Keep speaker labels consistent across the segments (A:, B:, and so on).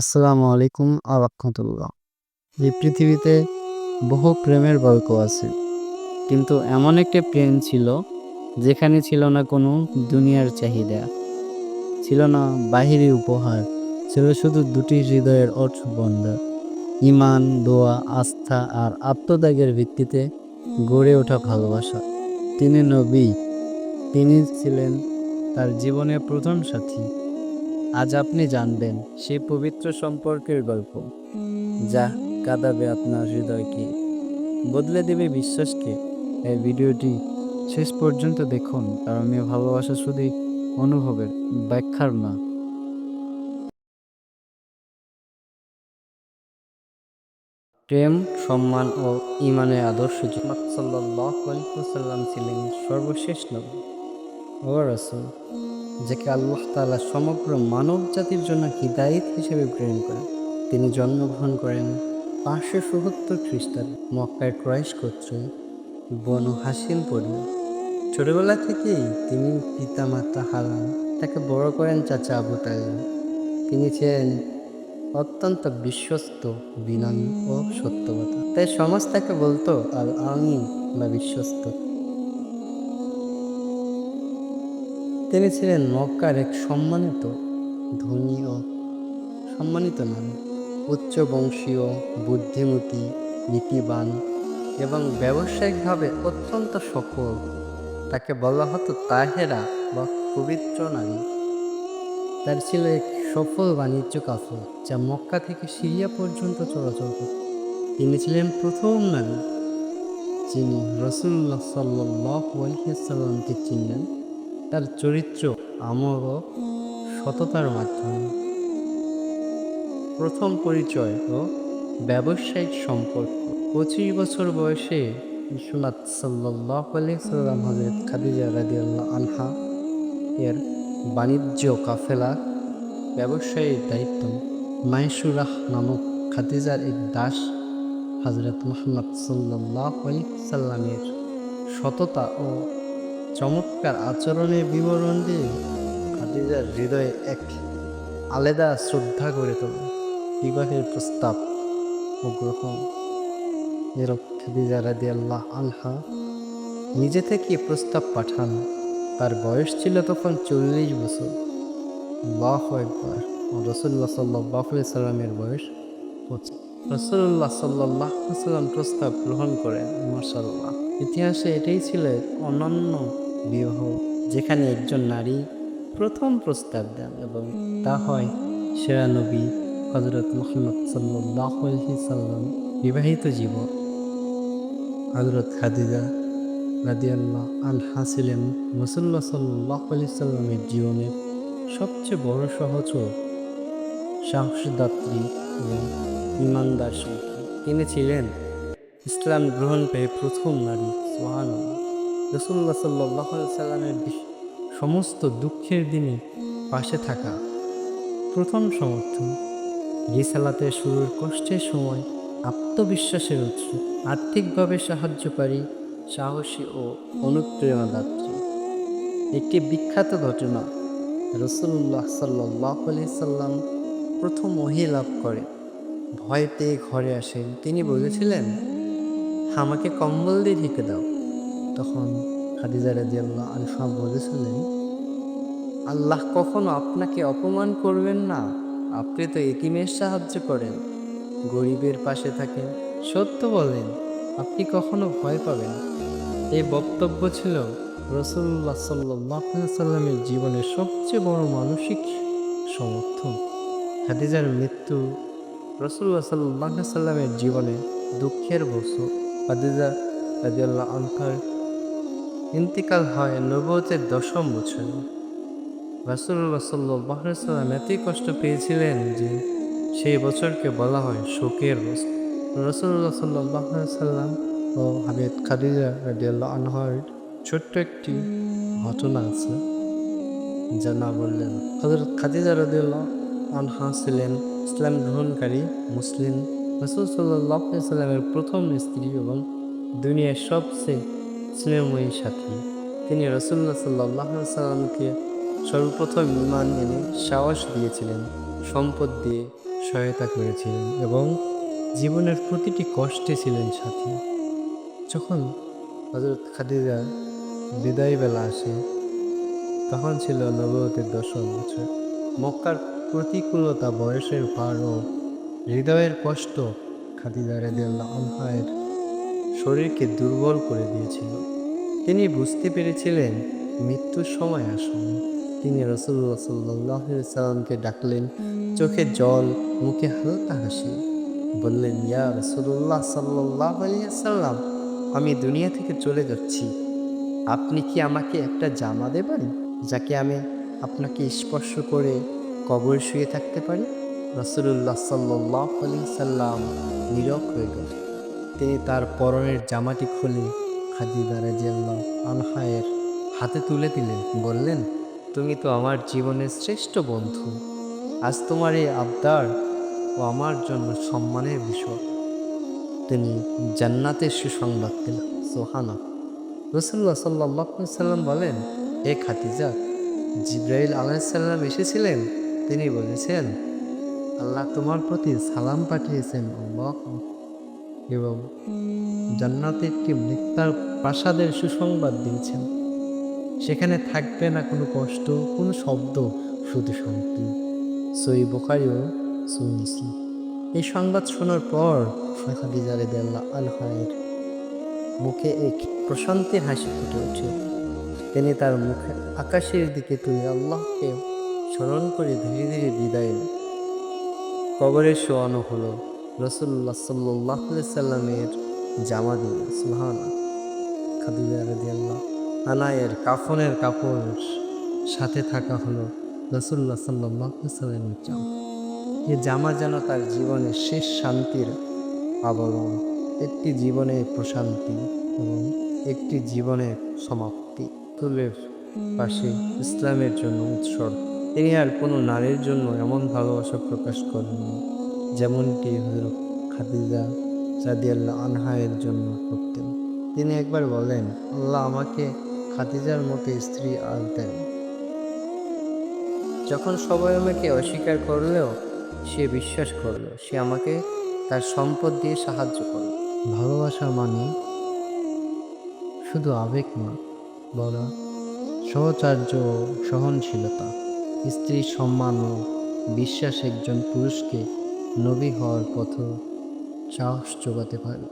A: আসসালামু আলাইকুম আরহামতুল্লাহ এই পৃথিবীতে বহু প্রেমের গল্প আছে। কিন্তু এমন একটি প্রেম ছিল যেখানে ছিল না কোনো দুনিয়ার চাহিদা। ছিল না বাহিরি উপহার, ছিল শুধু দুটি হৃদয়ের অর্থবন্ধা। ইমান, দোয়া, আস্থা আর আত্মত্যাগের ভিত্তিতে গড়ে ওঠা ভালোবাসা। তিনি নবী, তিনি ছিলেন তার জীবনের প্রথম সাথী। আজ আপনি জানবেন সেই পবিত্র সম্পর্কের গল্প। যা কাঁদাবে আপনার হৃদয়কে বদলে দেবে বিশ্বাসকে। এই ভিডিওটি শেষ পর্যন্ত দেখুন, কারণ এই ভালোবাসা শুধুই অনুভবের ব্যাখ্যার না। প্রেম, সম্মান ও ইমানের আদর্শ সাল্লাম ছিলেন সর্বশেষ নবী। ও রাসূল। যাকে আল্লাহ তাআলা সমগ্র মানব জাতির জন্য হিদায়ত হিসেবে প্রেরণ করেন। তিনি জন্মগ্রহণ করেন পাঁচশো সত্তর খ্রিস্টাব্দ মক্কায় ক্রয়েশ করছে বনু হাসিল পরিবার ছোটবেলা থেকেই তিনি পিতামাতা হারান, তাকে বড় করেন চাচা আবু তালিব। তিনি ছিলেন অত্যন্ত বিশ্বস্ত বিনম্র ও সত্যবতা তাই সমাজ তাকে বলতো আল আমিন বা বিশ্বস্ত। তিনি ছিলেন মক্কার এক সম্মানিত, ধনী ও সম্মানিত নাম উচ্চ বংশীয় বুদ্ধিমতী, নীতিবান এবং ব্যবসায়িকভাবে অত্যন্ত সফল। তাকে বলা হতো তাহেরা বা পবিত্র নারী। তার ছিল এক সফল বাণিজ্য কাফল যা মক্কা থেকে সিরিয়া পর্যন্ত চলাচল করত। তিনি ছিলেন প্রথম নারী, যিনি রসুল্লাহ সাল্লাহ আলহিসাল্লামকে চিনলেন। তার চরিত্র আমল সততার মাধ্যমে। প্রথম পরিচয় ও ব্যবসায়িক সম্পর্ক। পঁচিশ বছর বয়সে বিশ্বনাথ সাল্লাহ সাল্লাম হজরত খাদিজা রাদিয়াল্লাহ আনহা এর বাণিজ্য কাফেলা ব্যবসায়ীর দায়িত্ব মাইসুরাহ নামক খাদিজার এক দাস হজরত মোহাম্মদ সাল্লাহ আলি সাল্লামের সততা ও চমৎকার আচরণের বিবরণ দিয়ে খাদিজার হৃদয়ে এক আলাদা শ্রদ্ধা করে তোলে। বিবাহের প্রস্তাব ও গ্রহণ। এরক খাদিজা রাদি আল্লাহ আনহা নিজে থেকে প্রস্তাব পাঠান। তার বয়স ছিল তখন চল্লিশ বছর। আল্লাহ একবার রসুল্লাহ সাল্লাহ সাল্লামের বয়স পঁচিশ। রসুল্লাহ সাল্লাহ সাল্লাম প্রস্তাব গ্রহণ করেন মার্শাল্লাহ ইতিহাসে এটাই ছিল অনন্য বিবাহ, যেখানে একজন নারী প্রথম প্রস্তাব দেন এবং তা হয় সেরা নবী হজরত মোহাম্মদ সাল্লাহ সাল্লাম বিবাহিত জীবন। হজরত খাদিজা রাদিয়াল্লাহ আনহা ছিলেন মুসল্লা সাল্লাহ আলি সাল্লামের জীবনের সবচেয়ে বড় সহচর সাহসদাত্রী এবং ইমানদার সংখ্যা। তিনি ছিলেন ইসলাম গ্রহণ পেয়ে প্রথম নারী সোহান রসুল্লাহ সাল্লাহ সাল্লামের সমস্ত দুঃখের দিনে পাশে থাকা প্রথম সমর্থন। রিসালাতে শুরুর কষ্টের সময় আত্মবিশ্বাসের উৎস, আর্থিকভাবে সাহায্যকারী, সাহসী ও অনুপ্রেরণাদাত্রী একটি বিখ্যাত ঘটনা রসুল্লাহ সাল্লাহ আলি সাল্লাম প্রথম ওহি লাভ করে। ভয় পেয়ে ঘরে আসেন। তিনি বলেছিলেন, আমাকে কম্বল দিয়ে ঢেকে দাও। তখন খাদিজা রাজিয়াল্লাহ আলফা বলেছিলেন, আল্লাহ কখনো আপনাকে অপমান করবেন না। আপনি তো এতিমের সাহায্য করেন, গরিবের পাশে থাকেন। সত্য বলেন, আপনি কখনো ভয় পাবেন এই বক্তব্য ছিল রসুল্লাহ সাল্লাহ সাল্লামের জীবনের সবচেয়ে বড় মানসিক সমর্থন। খাদিজার মৃত্যু রসুল্লাহ সাল্লাহ সাল্লামের জীবনে দুঃখের বসু খাদিজা রাজিয়াল্লাহ আনকার ইন্তিকাল হয় নবতের দশম বছর। রাসুল্লাহ সাল্লাহ সাল্লাম এতই কষ্ট পেয়েছিলেন যে সেই বছরকে বলা হয় শোকের বছর। রসুল্লাহ সাল্লাহ সাল্লাম ও হাবিদ খাদিজা রাজিয়াল্লাহ আনহার ছোট্ট একটি ঘটনা আছে। যা না বললেন। হজরত খাদিজা রাদিয়াল্লাহ আনহা ছিলেন ইসলাম গ্রহণকারী, মুসলিম। রসুল সাল্লাহ সাল্লামের প্রথম স্ত্রী এবং দুনিয়ার সবচেয়ে স্নেহময়ী সাথী। তিনি রসুল্লাহ সাল্লাহ সাল্লামকে সর্বপ্রথম ইমান এনে সাহস দিয়েছিলেন, সম্পদ দিয়ে সহায়তা করেছিলেন এবং জীবনের প্রতিটি কষ্টে ছিলেন সাথী। যখন হজরত খাদিজা বিদায় বেলা আসে, তখন ছিল নবতের দশম বছর। মক্কার প্রতিকূলতা, বয়সের পার হৃদয়ের কষ্ট খাদিজা রেদিয়াল্লাহ আনহায়ের শরীরকে দুর্বল করে দিয়েছিল। তিনি বুঝতে পেরেছিলেন মৃত্যুর সময় আসুন। তিনি রসুল্লাহ সাল্লাহ সাল্লামকে ডাকলেন, চোখে জল, মুখে হালকা হাসি। বললেন, ইয়া রসুল্লাহ সাল্লাহ সাল্লাম আমি দুনিয়া থেকে চলে যাচ্ছি। আপনি কি আমাকে একটা জামা দেবেন, যাকে আমি আপনাকে স্পর্শ করে কবর শুয়ে থাকতে পারি? রসুল্লাহ সাল্লাহ আলি সাল্লাম নীরব হয়ে গেল তিনি তার পরনের জামাটি খুলে খাদিজা রাজিয়াল্লাহ আনহায়ের হাতে তুলে দিলেন। বললেন, তুমি তো আমার জীবনের শ্রেষ্ঠ বন্ধু। আজ তোমার এই আবদার ও আমার জন্য সম্মানের বিষয়। তিনি জান্নাতের সুসংবাদ দিলেন। সোহানা রসুল্লাহ সাল্লাহ সাল্লাম বলেন, এ খাতিজা জিব্রাইল আলাইসাল্লাম এসেছিলেন তিনি বলেছেন, আল্লাহ তোমার প্রতি সালাম পাঠিয়েছেন এবং জান্নাতে একটি মৃত্যার প্রাসাদের সুসংবাদ দিয়েছেন। সেখানে থাকবে না কোনো কষ্ট, কোনো শব্দ, শুধু শান্তি। সই বোখারিও শুনছি এই সংবাদ শোনার পর খাদিজা রেদিয়াল্লাহ আলহায়ের মুখে এক প্রশান্তির হাসি ফুটে ওঠে। তিনি তার মুখে আকাশের দিকে তুলে আল্লাহকে স্মরণ করে ধীরে ধীরে বিদায় কবরে শোয়ানো হলো রসুল্লাহ সাল্লাহ সাল্লামের জামা দিয়ে সুহানা খাদিজা আনায়ের কাফনের কাপড় সাথে থাকা হলো রসুল্লাহ সাল্লাহ সাল্লামের জামা এ জামা যেন তার জীবনের শেষ শান্তির আবরণ, একটি জীবনের প্রশান্তি এবং একটি জীবনের সমাপ্তি। তুলের পাশে ইসলামের জন্য উৎসর্গ। তিনি আর কোনো নারীর জন্য এমন ভালোবাসা প্রকাশ করেননি, যেমনটি হজরত খাদিজা জাদিয়াল্লাহ আনহায়ের জন্য করতেন। তিনি একবার বলেন, আল্লাহ আমাকে খাদিজার মতো স্ত্রী আর দেন। যখন সবাই আমাকে অস্বীকার করলেও, সে বিশ্বাস করল, সে আমাকে তার সম্পদ দিয়ে সাহায্য করল। ভালোবাসা মানে শুধু আবেগ না বলা সহচার্য সহনশীলতা। স্ত্রীর সম্মান ও বিশ্বাস একজন পুরুষকে নবী হওয়ার পথ সাহস যোগাতে পারে।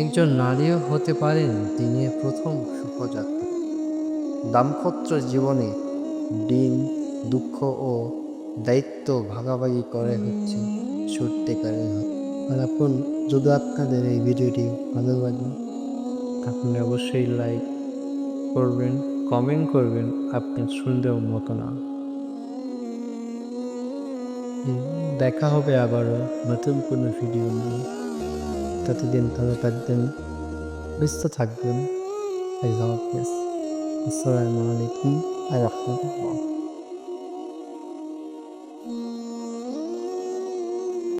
A: একজন নারীও হতে পারেন তিনি প্রথম সুখযাত্রী দাম্পত্য জীবনে দিন, দুঃখ ও দায়িত্ব ভাগাভাগি করে হচ্ছে সত্যিকারের আর আপন যদি আপনাদের এই ভিডিওটি ভালো লাগে আপনি অবশ্যই লাইক করবেন কমেন্ট করবেন আপনার সুন্দর মতো না দেখা হবে আবারও নতুন কোনো ভিডিও নিয়ে। ততদিন ভালো থাকবেন ব্যস্ত থাকবেন। আসসালামু আলাইকুম আর রহমতুল্লাহ।